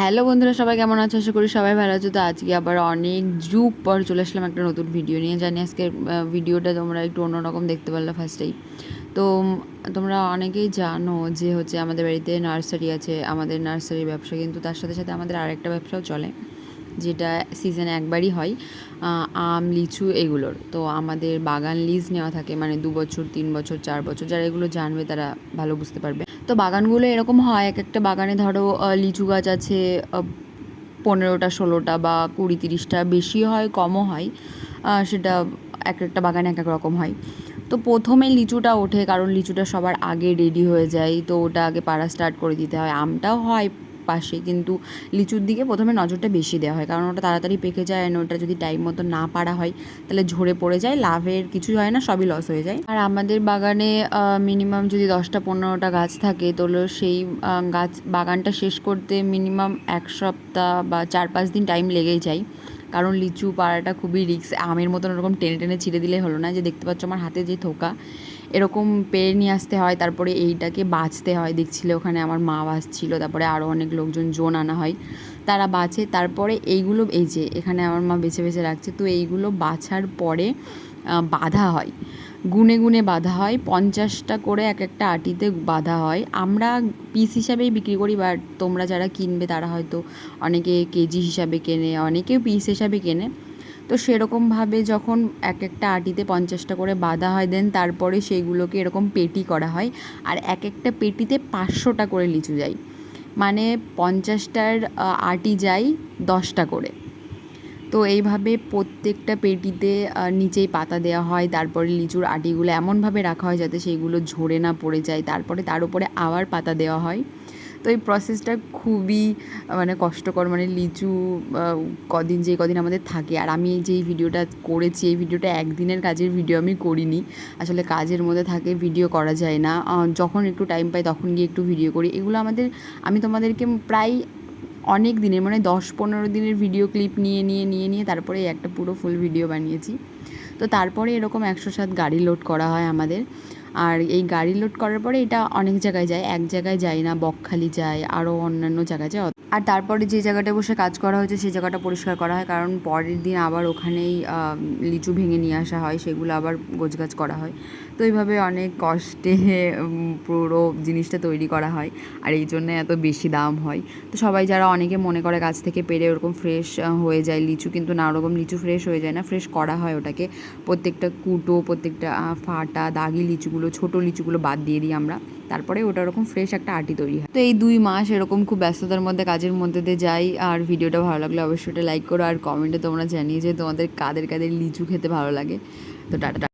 Hello বন্ধুরা, সবাই কেমন আছো? আশা করি সবাই ভালো আছো। তো আজকে আবার অনেক যুগ পর চলে আসলাম একটা নতুন ভিডিও নিয়ে। জানি আজকের ভিডিওটা তোমরা একটু অন্যরকম দেখতে পারলে ফার্স্টেই তো তোমরা অনেকেই জানো যে হচ্ছে আমাদের বাড়িতে নার্সারি আছে, আমাদের নার্সারির ব্যবসা কিন্তু তার সাথে সাথে আমাদের আরেকটা ব্যবসাও চলে, যেটা সিজনে একবারই হয় আম, লিচু এগুলোর। তো আমাদের বাগান লিজ নেওয়া থাকে মানে দু বছর, তিন বছর, চার বছর, যারা এগুলো জানবে তারা ভালো বুঝতে পারবে। তো বাগানগুলো এরকম হয় এক একটা বাগানে ধরো লিচু গাছ আছে পনেরোটা, ষোলোটা বা কুড়ি, তিরিশটা বেশি হয়, কমও হয় সেটা এক একটা বাগানে এক এক রকম হয়। তো প্রথমে লিচুটা ওঠে, কারণ লিচুটা সবার আগে রেডি হয়ে যায়, তো ওটা আগে পাড়া স্টার্ট করে দিতে হয়। আমটাও হয় পাশে। কিন্তু লিচুর দিকে প্রথমে নজরটা বেশি দেওয়া হয়, কারণ ওটা তাড়াতাড়ি পেকে যায় আর ওটা যদি টাইম মতো না পারা হয়, তাহলে ঝরে পড়ে যায়, লাভের কিছু হয় না, সবই লস হয়ে যায়। আর আমাদের বাগানে মিনিমাম যদি দশটা পনেরোটা গাছ থাকে তাহলে সেই গাছ, বাগানটা শেষ করতে মিনিমাম এক সপ্তাহ বা চার পাঁচ দিন টাইম লেগেই যায়। কারণ লিচু পাড়াটা খুবই রিক্স আমের মতন ওরকম টেনে টেনে ছিঁড়ে দিলে হলো না, যে দেখতে পাচ্ছ আমার হাতে যে থোকা। এরকম পেরে নিয়ে আসতে হয়, তারপরে এইটাকে বাঁচতে হয়। দেখছিলে ওখানে আমার মা বাঁচছিল, তারপরে আরও অনেক লোকজন জোন আনা হয়। তারা বাঁচে, তারপরে এইগুলো, এই যে এখানে আমার মা বেছে বেছে রাখছে, তো এইগুলো বাছার পরে বাঁধা হয়। গুনে গুনে বাঁধা হয়, পঞ্চাশটা করে এক একটা আটিতে বাঁধা হয়। আমরা পিস হিসাবেই বিক্রি করি, বাট তোমরা যারা কিনবে তারা হয়তো অনেকে কেজি হিসাবে কেনে অনেকেও পিস হিসাবে কেনে। তো সেরকমভাবে যখন এক একটা আটিতে পঞ্চাশটা করে বাঁধা হয় দেন তারপরে সেইগুলোকে এরকম পেটি করা হয় আর এক একটা পেটিতে পাঁচশোটা করে লিচু যায়। মানে পঞ্চাশটার আটি যায় দশটা করে। তো এইভাবে প্রত্যেকটা পেটিতে নিচেই পাতা দেওয়া হয়, তারপরে লিচুর আটিগুলো এমনভাবে রাখা হয় যাতে সেইগুলো ঝরে না পড়ে যায়, তারপরে তার উপরে আবার পাতা দেওয়া হয়। তো এই প্রসেসটা খুবই মানে কষ্টকর মানে লিচু কদিন যে কদিন আমাদের থাকে। আর আমি যেই ভিডিওটা করেছি, এই ভিডিওটা একদিনের কাজের ভিডিও আমি করিনি। আসলে কাজের মধ্যে থাকে, ভিডিও করা যায় না। যখন একটু টাইম পাই তখন গিয়ে একটু ভিডিও করি। এগুলো আমাদের, আমি তোমাদেরকে প্রায় অনেক দিনের মানে দশ পনেরো দিনের ভিডিও ক্লিপ নিয়ে নিয়ে নিয়ে নিয়ে তারপরে একটা পুরো ফুল ভিডিও বানিয়েছি। তো তারপরে এরকম একশো সাত গাড়ি লোড করা হয় আমাদের। আর এই গাড়ি লোড করার পরে এটা অনেক জায়গায় যায়, এক জায়গায় যায় না, বকখালি যায় আরও অন্যান্য জায়গায় যায়। আর তারপরে যে জায়গাটায় বসে কাজ করা হয়েছে সেই জায়গাটা পরিষ্কার করা হয়, কারণ পরের দিন আবার ওখানেই লিচু ভেঙে নিয়ে আসা হয়, সেগুলো আবার গোছগাছ করা হয়। তো এইভাবে অনেক কষ্টে পুরো জিনিসটা তৈরি করা হয়, আর এই জন্য এত বেশি দাম হয়। তো সবাই যারা অনেকে মনে করে গাছ থেকে পেরে ওরকম ফ্রেশ হয়ে যায় লিচু, কিন্তু না, ওরকম লিচু ফ্রেশ হয়ে যায় না, ফ্রেশ করা হয় ওটাকে। প্রত্যেকটা কুটো, প্রত্যেকটা ফাটা, দাগি লিচুগুলো ছোট লিচুগুলো বাদ দিয়ে দিই আমরা। তারপরে ওটা ওরকম ফ্রেশ একটা আটি তৈরি হয়। তো এই দুই মাস এরকম খুব ব্যস্ততার মধ্যে, কাজের মধ্যে দিয়ে যাই। আর ভিডিওটা ভালো লাগলে অবশ্যই এটা লাইক করো। আর কমেন্টে তোমরা জানিয়ে যে তোমাদের কাদের কাদের লিচু খেতে ভালো লাগে। তো টাটা।